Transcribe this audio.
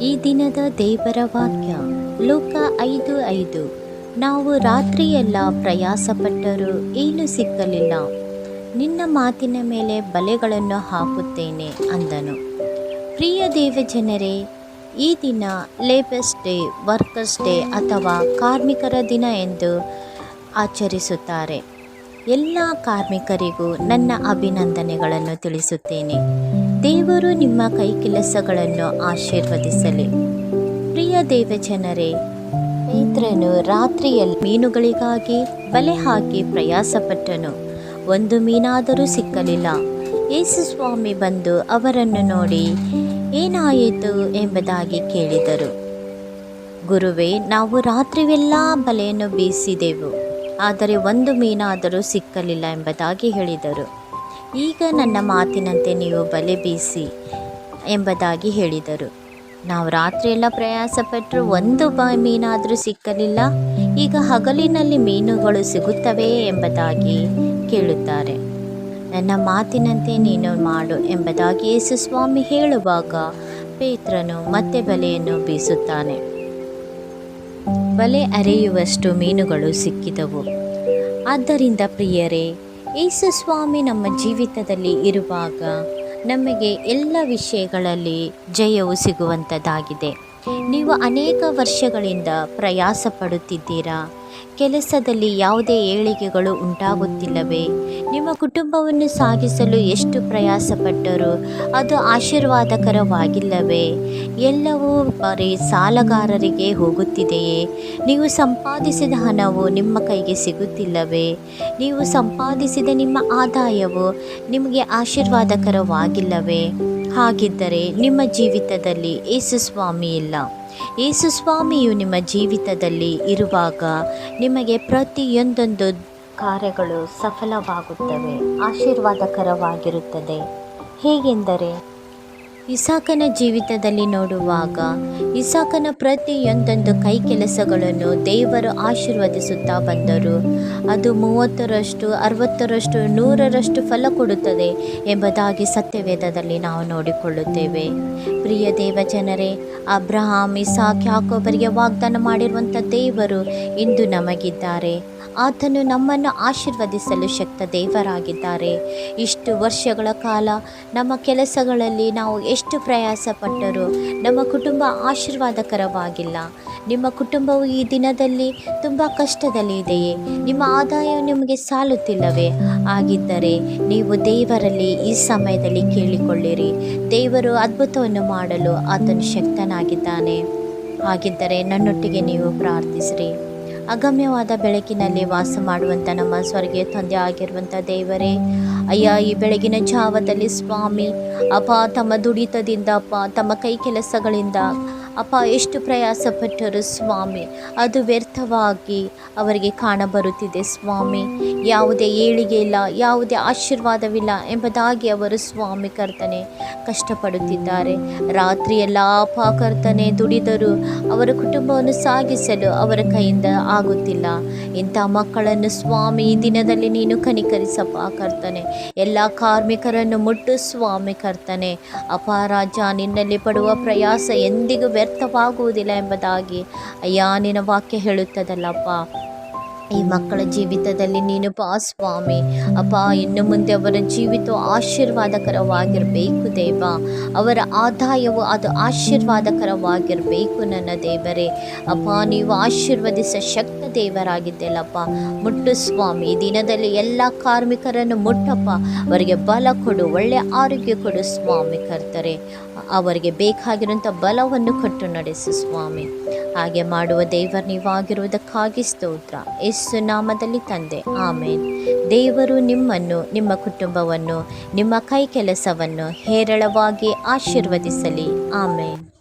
ಈ ದಿನದ ದೇವರ ವಾಕ್ಯ, ಲೋಕ ಐದು ಐದು. ನಾವು ರಾತ್ರಿಯೆಲ್ಲ ಪ್ರಯಾಸಪಟ್ಟರೂ ಏನು ಸಿಕ್ಕಲಿಲ್ಲ. ನಿನ್ನ ಮಾತಿನ ಮೇಲೆ ಬಲೆಗಳನ್ನು ಹಾಕುತ್ತೇನೆ ಅಂದನು. ಪ್ರಿಯ ದೇವಜನರೇ, ಈ ದಿನ ಲೇಬರ್ಸ್ ಡೇ, ವರ್ಕರ್ಸ್ ಡೇ ಅಥವಾ ಕಾರ್ಮಿಕರ ದಿನ ಎಂದು ಆಚರಿಸುತ್ತಾರೆ. ಎಲ್ಲ ಕಾರ್ಮಿಕರಿಗೂ ನನ್ನ ಅಭಿನಂದನೆಗಳನ್ನು ತಿಳಿಸುತ್ತೇನೆ. ದೇವರು ನಿಮ್ಮ ಕೈ ಕೆಲಸಗಳನ್ನು ಆಶೀರ್ವದಿಸಲಿ. ಪ್ರಿಯ ದೇವಜನರೇ, ಪೇತ್ರನು ರಾತ್ರಿಯಲ್ಲಿ ಮೀನುಗಳಿಗಾಗಿ ಬಲೆ ಹಾಕಿ ಪ್ರಯಾಸಪಟ್ಟನು. ಒಂದು ಮೀನಾದರೂ ಸಿಕ್ಕಲಿಲ್ಲ. ಯೇಸು ಸ್ವಾಮಿ ಬಂದು ಅವರನ್ನು ನೋಡಿ, ಏನಾಯಿತು ಎಂಬುದಾಗಿ ಕೇಳಿದರು. ಗುರುವೇ, ನಾವು ರಾತ್ರಿವೆಲ್ಲ ಬಲೆಯನ್ನು ಬೀಸಿದೆವು, ಆದರೆ ಒಂದು ಮೀನಾದರೂ ಸಿಕ್ಕಲಿಲ್ಲ ಎಂಬುದಾಗಿ ಹೇಳಿದರು. ಈಗ ನನ್ನ ಮಾತಿನಂತೆ ನೀವು ಬಲೆ ಬೀಸಿ ಎಂಬುದಾಗಿ ಹೇಳಿದರು. ನಾವು ರಾತ್ರಿಯೆಲ್ಲ ಪ್ರಯಾಸಪಟ್ಟರು ಒಂದು ಬ ಮೀನಾದರೂ ಸಿಕ್ಕಲಿಲ್ಲ. ಈಗ ಹಗಲಿನಲ್ಲಿ ಮೀನುಗಳು ಸಿಗುತ್ತವೆ ಎಂಬುದಾಗಿ ಕೇಳುತ್ತಾರೆ. ನನ್ನ ಮಾತಿನಂತೆ ನೀನು ಮಾಡು ಎಂಬುದಾಗಿ ಯೇಸು ಸ್ವಾಮಿ ಹೇಳುವಾಗ ಪೇತ್ರನು ಮತ್ತೆ ಬಲೆಯನ್ನು ಬೀಸುತ್ತಾನೆ. ಬಲೆ ಅರೆಯುವಷ್ಟು ಮೀನುಗಳು ಸಿಕ್ಕಿದವು. ಆದ್ದರಿಂದ ಪ್ರಿಯರೇ ಯೇಸು ಸ್ವಾಮಿ ನಮ್ಮ ಜೀವಿತದಲ್ಲಿ ಇರುವಾಗ ನಮಗೆ ಎಲ್ಲ ವಿಷಯಗಳಲ್ಲಿ ಜಯವು ಸಿಗುವಂಥದ್ದಾಗಿದೆ ನೀವು ಅನೇಕ ವರ್ಷಗಳಿಂದ ಪ್ರಯಾಸ ಪಡುತ್ತಿದ್ದೀರಾ? ಕೆಲಸದಲ್ಲಿ ಯಾವುದೇ ಏಳಿಗೆಗಳು ಉಂಟಾಗುತ್ತಿಲ್ಲವೇ? ನಿಮ್ಮ ಕುಟುಂಬವನ್ನು ಸಾಗಿಸಲು ಎಷ್ಟು ಪ್ರಯಾಸಪಟ್ಟರೂ? ಅದು ಆಶೀರ್ವಾದಕರವಾಗಿಲ್ಲವೇ? ಎಲ್ಲವೂ ಬರೀ ಸಾಲಗಾರರಿಗೆ ಹೋಗುತ್ತಿದೆಯೇ? ನೀವು ಸಂಪಾದಿಸಿದ ಹಣವು ನಿಮ್ಮ ಕೈಗೆ ಸಿಗುತ್ತಿಲ್ಲವೇ? ನೀವು ಸಂಪಾದಿಸಿದ ನಿಮ್ಮ ಆದಾಯವು ನಿಮಗೆ ಆಶೀರ್ವಾದಕರವಾಗಿಲ್ಲವೇ? ಹಾಗಿದ್ದರೆ ನಿಮ್ಮ ಜೀವಿತದಲ್ಲಿ ಯೇಸು ಸ್ವಾಮಿ ಇಲ್ಲ ಯೇಸು ಸ್ವಾಮಿಯು ನಿಮ್ಮ ಜೀವಿತದಲ್ಲಿ ಇರುವಾಗ ನಿಮಗೆ ಪ್ರತಿಯೊಂದೊಂದು ಕಾರ್ಯಗಳು ಸಫಲವಾಗುತ್ತವೆ ಆಶೀರ್ವಾದಕರವಾಗಿರುತ್ತದೆ. ಹೇಗೆಂದರೆ ಇಸಾಕನ ಜೀವಿತದಲ್ಲಿ ನೋಡುವಾಗ, ಇಸಾಕನ ಪ್ರತಿಯೊಂದೊಂದು ಕೈ ಕೆಲಸಗಳನ್ನು ದೇವರು ಆಶೀರ್ವದಿಸುತ್ತಾ ಬಂದರು. ಅದು ಮೂವತ್ತರಷ್ಟು, ಅರವತ್ತರಷ್ಟು, ನೂರರಷ್ಟು ಫಲ ಕೊಡುತ್ತದೆ ಎಂಬುದಾಗಿ ಸತ್ಯವೇದದಲ್ಲಿ ನಾವು ನೋಡಿಕೊಳ್ಳುತ್ತೇವೆ. ಪ್ರಿಯ ದೇವಜನರೇ, ಅಬ್ರಹಾಂ, ಇಸಾಕ್ ಯಾಕೊಬ್ಬರಿಗೆ ವಾಗ್ದಾನ ಮಾಡಿರುವಂಥ ದೇವರು ಇಂದು ನಮಗಿದ್ದಾರೆ. ಆತನು ನಮ್ಮನ್ನು ಆಶೀರ್ವದಿಸಲು ಶಕ್ತ ದೇವರಾಗಿದ್ದಾರೆ. ಇಷ್ಟು ವರ್ಷಗಳ ಕಾಲ ನಮ್ಮ ಕೆಲಸಗಳಲ್ಲಿ ನಾವು ಎಷ್ಟು ಪ್ರಯಾಸ ಪಟ್ಟರೂ ನಮ್ಮ ಕುಟುಂಬ ಆಶೀರ್ವಾದಕರವಾಗಿಲ್ಲ. ನಿಮ್ಮ ಕುಟುಂಬವು ಈ ದಿನದಲ್ಲಿ ತುಂಬ ಕಷ್ಟದಲ್ಲಿ ಇದೆಯೇ? ನಿಮ್ಮ ಆದಾಯ ನಿಮಗೆ ಸಾಲುತ್ತಿಲ್ಲವೇ? ಆಗಿದ್ದರೆ ನೀವು ದೇವರಲ್ಲಿ ಈ ಸಮಯದಲ್ಲಿ ಕೇಳಿಕೊಳ್ಳಿರಿ. ದೇವರು ಅದ್ಭುತವನ್ನು ಮಾಡಲು ಆತನು ಶಕ್ತನಾಗಿದ್ದಾನೆ. ಹಾಗಿದ್ದರೆ ನನ್ನೊಟ್ಟಿಗೆ ನೀವು ಪ್ರಾರ್ಥಿಸಿರಿ. ಅಗಮ್ಯವಾದ ಬೆಳಕಿನಲ್ಲಿ ವಾಸ ಮಾಡುವಂಥ ನಮ್ಮ ಸ್ವರ್ಗೀಯ ತಂದೆ ಆಗಿರುವಂಥ ದೇವರೇ. ಅಯ್ಯ, ಈ ಬೆಳಗಿನ ಜಾವದಲ್ಲಿ ಸ್ವಾಮಿ, ಅಪ್ಪ, ತಮ್ಮ ದುಡಿತದಿಂದ, ಅಪ್ಪ, ತಮ್ಮ ಕೈ ಕೆಲಸಗಳಿಂದ ಅಪ್ಪ, ಎಷ್ಟು ಪ್ರಯಾಸಪಟ್ಟರು ಸ್ವಾಮಿ. ಅದು ವ್ಯರ್ಥವಾಗಿ ಅವರಿಗೆ ಕಾಣಬರುತ್ತಿದೆ ಸ್ವಾಮಿ. ಯಾವುದೇ ಏಳಿಗೆ ಇಲ್ಲ, ಯಾವುದೇ ಆಶೀರ್ವಾದವಿಲ್ಲ ಎಂಬುದಾಗಿ ಅವರು ಸ್ವಾಮಿ ಕರ್ತನೆ ಕಷ್ಟಪಡುತ್ತಿದ್ದಾರೆ. ರಾತ್ರಿಯೆಲ್ಲ ಕರ್ತನೆ ದುಡಿದರು. ಅವರ ಕುಟುಂಬವನ್ನು ಸಾಗಿಸಲು ಅವರ ಕೈಯಿಂದ ಆಗುತ್ತಿಲ್ಲ. ಇಂಥ ಮಕ್ಕಳನ್ನು ಸ್ವಾಮಿ, ಈ ದಿನದಲ್ಲಿ ನೀನು ಕನಿಕರಿಸಪ್ಪ ಕರ್ತನೆ. ಎಲ್ಲ ಕಾರ್ಮಿಕರನ್ನು ಮುಟ್ಟು ಸ್ವಾಮಿ ಕರ್ತನೆ. ಅಪಾರಾಜ ನಿನ್ನಲ್ಲಿ ಪಡುವ ಪ್ರಯಾಸ ಎಂದಿಗೂ ವ್ಯರ್ಥವಾಗುವುದಿಲ್ಲ ಎಂಬುದಾಗಿ ಅಯ್ಯ, ನಿನ್ನ ವಾಕ್ಯ ಹೇಳುತ್ತದಲ್ಲಪ್ಪ. ಈ ಮಕ್ಕಳ ಜೀವಿತದಲ್ಲಿ ನೀನು ಬಾ ಸ್ವಾಮಿ. ಅಪ್ಪ ಇನ್ನು ಮುಂದೆ ಅವರ ಜೀವಿತ ಆಶೀರ್ವಾದಕರವಾಗಿರಬೇಕು ದೇವ. ಅವರ ಆದಾಯವು ಅದು ಆಶೀರ್ವಾದಕರವಾಗಿರಬೇಕು ನನ್ನ ದೇವರೇ. ಅಪ್ಪ, ನೀವು ಆಶೀರ್ವದಿಸ ಶಕ್ತ ದೇವರಾಗಿದ್ದೆಲ್ಲಪ್ಪ ಮುಟ್ಟು ಸ್ವಾಮಿ, ದಿನದಲ್ಲಿ ಎಲ್ಲ ಕಾರ್ಮಿಕರನ್ನು ಮುಟ್ಟಪ್ಪ. ಅವರಿಗೆ ಬಲ ಕೊಡು ಒಳ್ಳೆಯ ಆರೋಗ್ಯ ಕೊಡು ಸ್ವಾಮಿ ಕರ್ತಾರೆ. ಅವರಿಗೆ ಬೇಕಾಗಿರುವಂಥ ಬಲವನ್ನು ಕೊಟ್ಟು ನಡೆಸು ಸ್ವಾಮಿ. ಹಾಗೆ ಮಾಡುವ ದೇವರು ನೀವಾಗಿರುವುದಕ್ಕಾಗಿ ಸ್ತೋತ್ರ. ಯೇಸು ನಾಮದಲ್ಲಿ ತಂದೆ. ಆಮೇಲೆ ದೇವರು ನಿಮ್ಮನ್ನು ನಿಮ್ಮ ಕುಟುಂಬವನ್ನು ನಿಮ್ಮ ಕೈ ಕೆಲಸವನ್ನು ಹೇರಳವಾಗಿ ಆಶೀರ್ವದಿಸಲಿ. ಆಮೇಲೆ